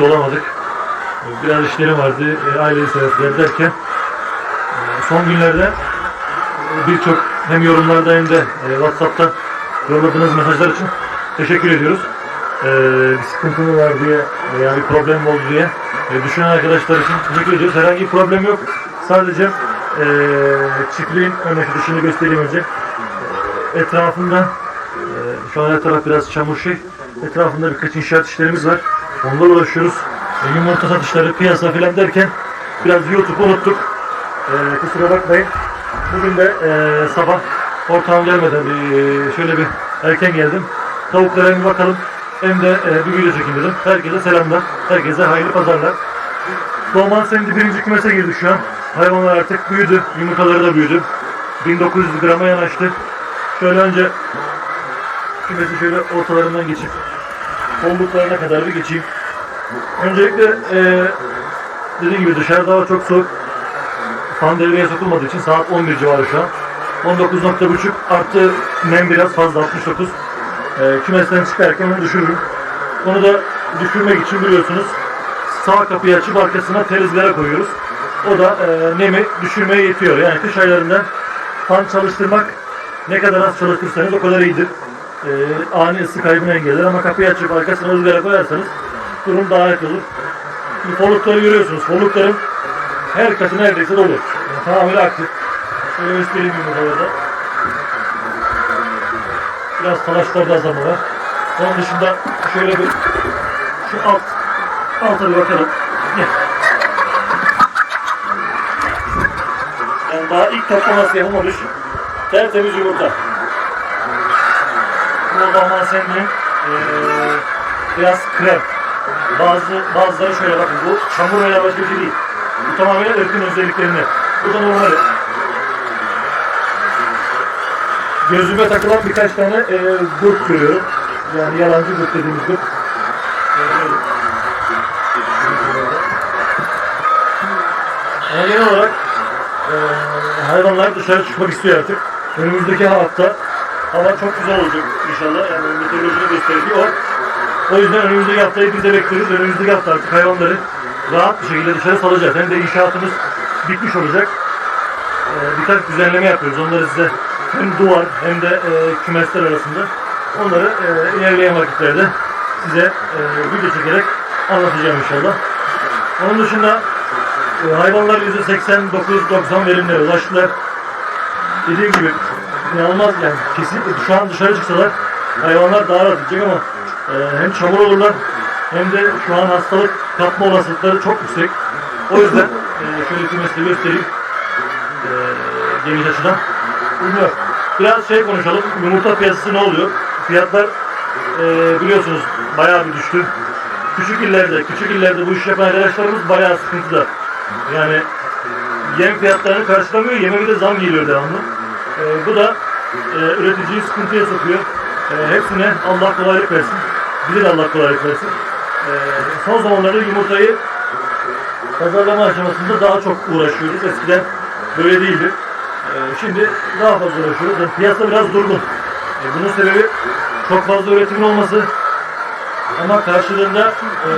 olamadık. Biraz işlerim vardı, e, ailevi sebepler derken e, son günlerde e, birçok hem yorumlarda hem de WhatsApp'tan yolladığınız mesajlar için teşekkür ediyoruz. Bir sıkıntı mı var diye veya bir problem oldu diye düşünen arkadaşlar için teşekkür ediyoruz. Herhangi bir problem yok. Sadece çiftliğin örnek dışını göstereyim önce. Etrafında şu an her biraz çamur şey. Etrafında birkaç inşaat işlerimiz var. Onlarla uğraşıyoruz. E, yumurta satışları, piyasa filan derken biraz YouTube unuttuk. E, kusura bakmayın. Bugün de e, sabah ortağım gelmeden bir, şöyle bir erken geldim. Tavuklara bir bakalım. Hem de e, bir video çekin dedim. Herkese selamlar. Herkese hayırlı pazarlar. Doğman Sendi birinci kümese girdi şu an. Hayvanlar artık büyüdü. Yumurtaları da büyüdü. 1900 grama yanaştı. Şöyle önce kümesi şöyle ortalarından geçip kolluklarına kadar bir geçeyim. Öncelikle e, dediğim gibi dışarıda hava çok soğuk. Fan devreye sokulmadığı için saat 11 civarı şu an. 19.5 artı nem biraz fazla 69. E, kümesten çıkarken onu düşürürüm. Onu da düşürmek için biliyorsunuz sağ kapıyı açıp arkasına terizlere koyuyoruz. O da e, nemi düşürmeye yetiyor. Yani kış aylarında fan çalıştırmak ne kadar az çalıştırırsanız o kadar iyidir. E, ani ısı kaybını engeller ama kapıyı açıp arkasına ızgara koyarsanız durum daha net olur. Şimdi folukları görüyorsunuz. Folukların her katı neredeyse dolu. Yani tamamıyla aktif. Şöyle göstereyim yumurtalarda. Biraz talaşlarda azalma var. Onun dışında şöyle bir şu alt alta bir bakalım. Yani daha ilk toplaması yapılmamış. Tertemiz yumurta. Bu Normal senin biraz krem. Bazı bazıları şöyle bakın bu çamur veya başka bir şey değil. Bu tamamen ırkın özelliklerini. Bu da normali. Gözüme takılan birkaç tane e, gurt görüyorum. Yani yalancı gurt dediğimiz gurt. E, Ama genel olarak e, hayvanlar dışarı çıkmak istiyor artık. Önümüzdeki hafta hava çok güzel olacak inşallah. Yani meteorolojinin gösterdiği o. O yüzden önümüzdeki haftayı biz de bekliyoruz. Önümüzdeki hafta artık hayvanları rahat bir şekilde dışarı salacağız. Hem de inşaatımız bitmiş olacak. E, birkaç düzenleme yapıyoruz. Onları size hem duvar hem de e, kümesler arasında onları e, ilerleyen vakitlerde size e, video çekerek anlatacağım inşallah. Onun dışında e, hayvanlar %89-90 verimlere ulaştılar. Dediğim gibi inanılmaz yani kesinlikle şu an dışarı çıksalar hayvanlar daha rahat gidecek ama e, hem çamur olurlar hem de şu an hastalık kapma olasılıkları çok yüksek. O yüzden e, şöyle kümesle göstereyim e, geniş açıdan. Bilmiyorum. Biraz şey konuşalım. Yumurta piyasası ne oluyor? Fiyatlar e, biliyorsunuz bayağı bir düştü. Küçük illerde, küçük illerde bu iş yapan arkadaşlarımız bayağı sıkıntıda. Yani yem fiyatlarını karşılamıyor, yeme bir de zam geliyor devamlı. E, bu da e, üreticiyi sıkıntıya sokuyor. E, hepsine Allah kolaylık versin. Bize de Allah kolaylık versin. E, son zamanlarda yumurtayı pazarlama aşamasında daha çok uğraşıyoruz. Eskiden böyle değildi. Ee, şimdi daha fazla uğraşıyoruz. Yani piyasa biraz durgun. Ee, bunun sebebi çok fazla üretimin olması ama karşılığında ee,